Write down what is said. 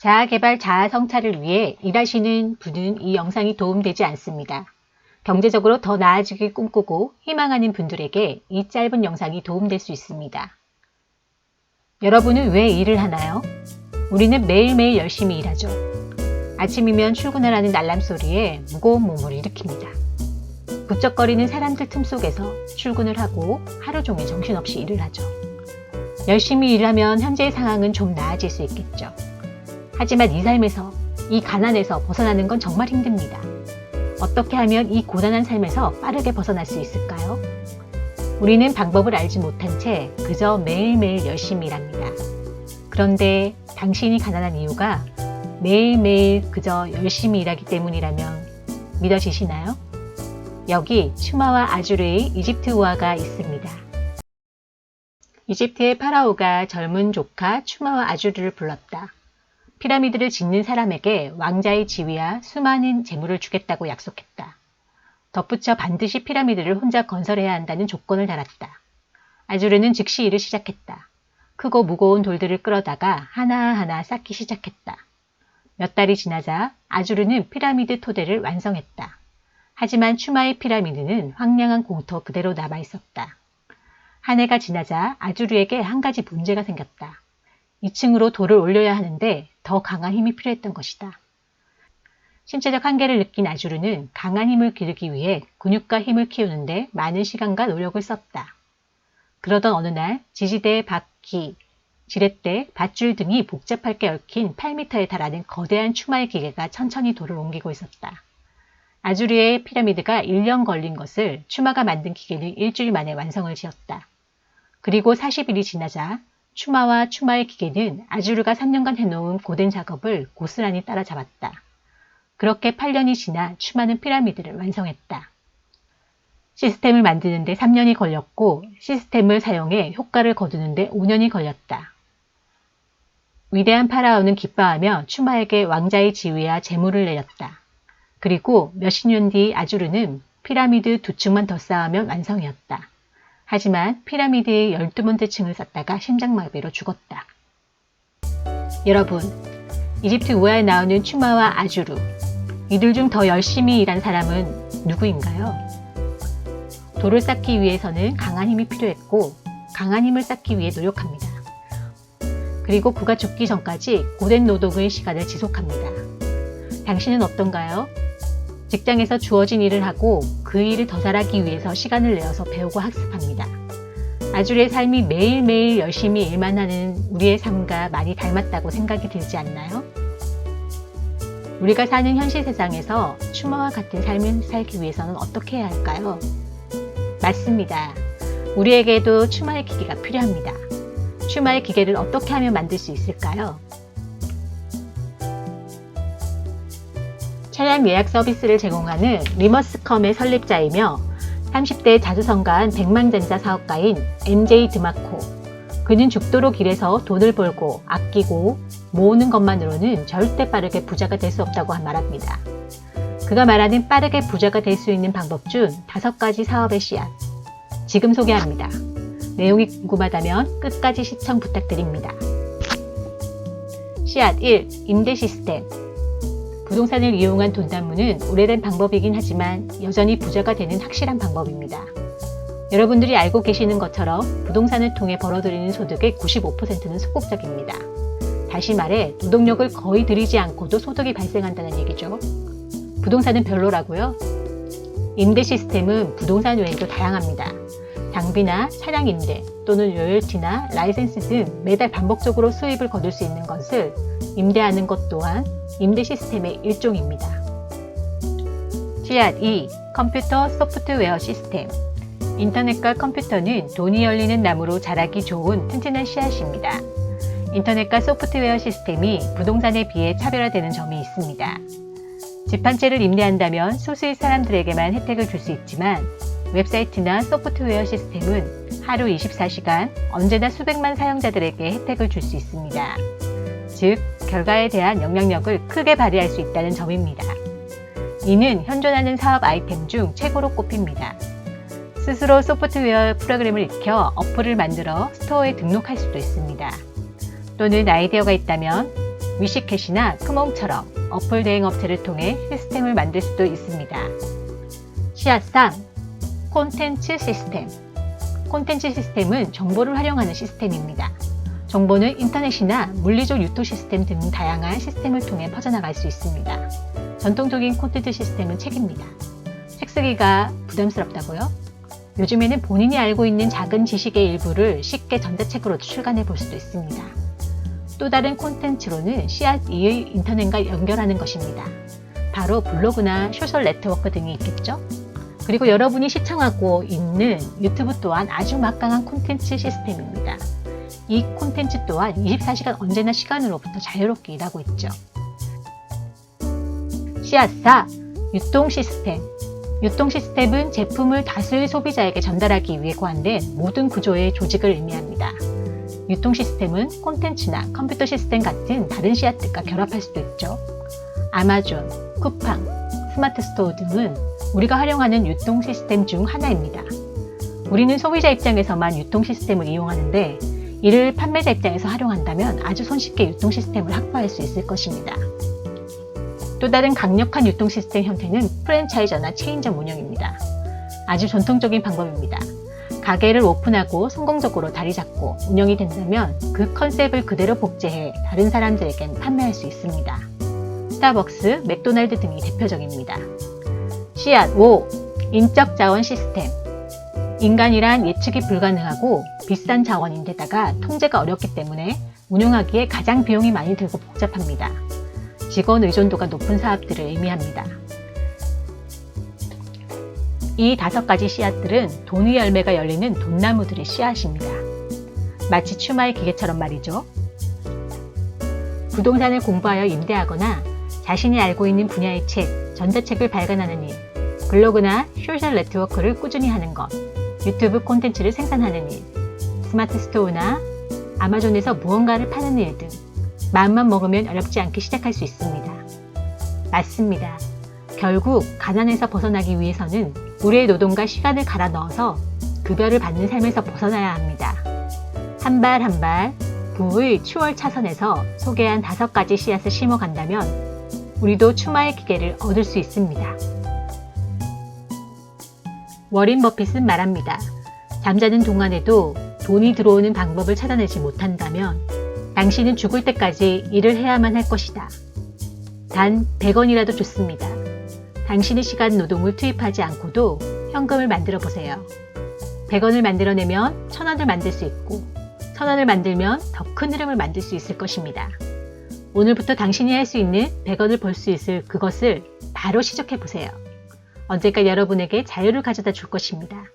자아개발, 자아성찰을 위해 일하시는 분은 이 영상이 도움되지 않습니다. 경제적으로 더 나아지길 꿈꾸고 희망하는 분들에게 이 짧은 영상이 도움될 수 있습니다. 여러분은 왜 일을 하나요? 우리는 매일매일 열심히 일하죠. 아침이면 출근하라는 알람 소리에 무거운 몸을 일으킵니다. 부쩍거리는 사람들 틈 속에서 출근을 하고 하루 종일 정신없이 일을 하죠. 열심히 일하면 현재의 상황은 좀 나아질 수 있겠죠. 하지만 이 삶에서, 이 가난에서 벗어나는 건 정말 힘듭니다. 어떻게 하면 이 고단한 삶에서 빠르게 벗어날 수 있을까요? 우리는 방법을 알지 못한 채 그저 매일매일 열심히 일합니다. 그런데 당신이 가난한 이유가 매일매일 그저 열심히 일하기 때문이라면 믿어지시나요? 여기 추마와 아주르의 이집트 우화가 있습니다. 이집트의 파라오가 젊은 조카 추마와 아주르를 불렀다. 피라미드를 짓는 사람에게 왕자의 지위와 수많은 재물을 주겠다고 약속했다. 덧붙여 반드시 피라미드를 혼자 건설해야 한다는 조건을 달았다. 아주르는 즉시 일을 시작했다. 크고 무거운 돌들을 끌어다가 하나하나 쌓기 시작했다. 몇 달이 지나자 아주르는 피라미드 토대를 완성했다. 하지만 추마의 피라미드는 황량한 공터 그대로 남아 있었다. 한 해가 지나자 아주르에게 한 가지 문제가 생겼다. 2층으로 돌을 올려야 하는데 더 강한 힘이 필요했던 것이다. 신체적 한계를 느낀 아주르는 강한 힘을 기르기 위해 근육과 힘을 키우는데 많은 시간과 노력을 썼다. 그러던 어느 날 지지대, 바퀴, 지렛대, 밧줄 등이 복잡하게 얽힌 8m에 달하는 거대한 추마의 기계가 천천히 돌을 옮기고 있었다. 아주르의 피라미드가 1년 걸린 것을 추마가 만든 기계는 일주일 만에 완성을 지었다. 그리고 40일이 지나자 추마와 추마의 기계는 아주르가 3년간 해놓은 고된 작업을 고스란히 따라잡았다. 그렇게 8년이 지나 추마는 피라미드를 완성했다. 시스템을 만드는데 3년이 걸렸고 시스템을 사용해 효과를 거두는데 5년이 걸렸다. 위대한 파라오는 기뻐하며 추마에게 왕자의 지위와 재물을 내렸다. 그리고 몇십 년 뒤 아주르는 피라미드 두 층만 더 쌓으면 완성이었다. 하지만 피라미드의 12번째 층을 쌓다가 심장마비로 죽었다. 여러분, 이집트 우화에 나오는 추마와 아주르, 이들 중 더 열심히 일한 사람은 누구인가요? 돌을 쌓기 위해서는 강한 힘이 필요했고, 강한 힘을 쌓기 위해 노력합니다. 그리고 그가 죽기 전까지 고된 노동의 시간을 지속합니다. 당신은 어떤가요? 직장에서 주어진 일을 하고 그 일을 더 잘하기 위해서 시간을 내어서 배우고 학습합니다. 아주의 삶이 매일매일 열심히 일만 하는 우리의 삶과 많이 닮았다고 생각이 들지 않나요? 우리가 사는 현실 세상에서 추마와 같은 삶을 살기 위해서는 어떻게 해야 할까요? 맞습니다. 우리에게도 추마의 기계가 필요합니다. 추마의 기계를 어떻게 하면 만들 수 있을까요? 차량 예약 서비스를 제공하는 리머스컴의 설립자이며 30대 자주성가한 백만전자 사업가인 MJ 드마코. 그는 죽도록 일해서 돈을 벌고 아끼고 모으는 것만으로는 절대 빠르게 부자가 될 수 없다고 말합니다. 그가 말하는 빠르게 부자가 될 수 있는 방법 중 다섯 가지 사업의 씨앗. 지금 소개합니다. 내용이 궁금하다면 끝까지 시청 부탁드립니다. 씨앗 1. 임대 시스템. 부동산을 이용한 돈 단무는 오래된 방법이긴 하지만 여전히 부자가 되는 확실한 방법입니다. 여러분들이 알고 계시는 것처럼 부동산을 통해 벌어들이는 소득의 95%는 소극적입니다. 다시 말해 노동력을 거의 들이지 않고도 소득이 발생한다는 얘기죠. 부동산은 별로라고요? 임대 시스템은 부동산 외에도 다양합니다. 장비나 차량 임대 또는 로열티나 라이센스 등 매달 반복적으로 수입을 거둘 수 있는 것을 임대하는 것 또한 임대 시스템의 일종입니다. 씨앗 2. 컴퓨터 소프트웨어 시스템 인터넷과 컴퓨터는 돈이 열리는 나무로 자라기 좋은 튼튼한 씨앗입니다. 인터넷과 소프트웨어 시스템이 부동산에 비해 차별화되는 점이 있습니다. 집 한 채를 임대한다면 소수의 사람들에게만 혜택을 줄 수 있지만 웹사이트나 소프트웨어 시스템은 하루 24시간 언제나 수백만 사용자들에게 혜택을 줄 수 있습니다. 즉, 결과에 대한 영향력을 크게 발휘할 수 있다는 점입니다. 이는 현존하는 사업 아이템 중 최고로 꼽힙니다. 스스로 소프트웨어 프로그램을 익혀 어플을 만들어 스토어에 등록할 수도 있습니다. 또는 아이디어가 있다면 위시캣이나 크몽처럼 어플 대행 업체를 통해 시스템을 만들 수도 있습니다. 씨앗3. 콘텐츠 시스템. 콘텐츠 시스템은 정보를 활용하는 시스템입니다. 정보는 인터넷이나 물리적 유토 시스템 등 다양한 시스템을 통해 퍼져나갈 수 있습니다. 전통적인 콘텐츠 시스템은 책입니다. 책 쓰기가 부담스럽다고요? 요즘에는 본인이 알고 있는 작은 지식의 일부를 쉽게 전자책으로 출간해 볼 수도 있습니다. 또 다른 콘텐츠로는 씨앗 2의 인터넷과 연결하는 것입니다. 바로 블로그나 소셜 네트워크 등이 있겠죠? 그리고 여러분이 시청하고 있는 유튜브 또한 아주 막강한 콘텐츠 시스템입니다. 이 콘텐츠 또한 24시간 언제나 시간으로부터 자유롭게 일하고 있죠. 씨앗4 유통 시스템 유통 시스템은 제품을 다수의 소비자에게 전달하기 위해 고안된 모든 구조의 조직을 의미합니다. 유통 시스템은 콘텐츠나 컴퓨터 시스템 같은 다른 씨앗들과 결합할 수도 있죠. 아마존, 쿠팡, 스마트 스토어 등은 우리가 활용하는 유통 시스템 중 하나입니다. 우리는 소비자 입장에서만 유통 시스템을 이용하는데 이를 판매자 입장에서 활용한다면 아주 손쉽게 유통 시스템을 확보할 수 있을 것입니다. 또 다른 강력한 유통 시스템 형태는 프랜차이저나 체인점 운영입니다. 아주 전통적인 방법입니다. 가게를 오픈하고 성공적으로 자리 잡고 운영이 된다면 그 컨셉을 그대로 복제해 다른 사람들에겐 판매할 수 있습니다. 스타벅스, 맥도날드 등이 대표적입니다. 씨앗 5. 인적 자원 시스템. 인간이란 예측이 불가능하고 비싼 자원인데다가 통제가 어렵기 때문에 운영하기에 가장 비용이 많이 들고 복잡합니다. 직원 의존도가 높은 사업들을 의미합니다. 이 다섯 가지 씨앗들은 돈의 열매가 열리는 돈나무들의 씨앗입니다. 마치 추마의 기계처럼 말이죠. 부동산을 공부하여 임대하거나 자신이 알고 있는 분야의 책, 전자책을 발간하는 일, 블로그나 소셜 네트워크를 꾸준히 하는 것, 유튜브 콘텐츠를 생산하는 일, 스마트 스토어나 아마존에서 무언가를 파는 일 등 마음만 먹으면 어렵지 않게 시작할 수 있습니다. 맞습니다. 결국 가난에서 벗어나기 위해서는 우리의 노동과 시간을 갈아 넣어서 급여를 받는 삶에서 벗어나야 합니다. 한 발 한 발 부의 추월 차선에서 소개한 다섯 가지 씨앗을 심어 간다면 우리도 추마의 기계를 얻을 수 있습니다. 워린 버핏은 말합니다. 잠자는 동안에도 돈이 들어오는 방법을 찾아내지 못한다면 당신은 죽을 때까지 일을 해야만 할 것이다. 단 100원이라도 좋습니다. 당신의 시간 노동을 투입하지 않고도 현금을 만들어 보세요. 100원을 만들어내면 1000원을 만들 수 있고 1000원을 만들면 더 큰 흐름을 만들 수 있을 것입니다. 오늘부터 당신이 할 수 있는 100원을 벌 수 있을 그것을 바로 시작해 보세요. 언젠가 여러분에게 자유를 가져다 줄 것입니다.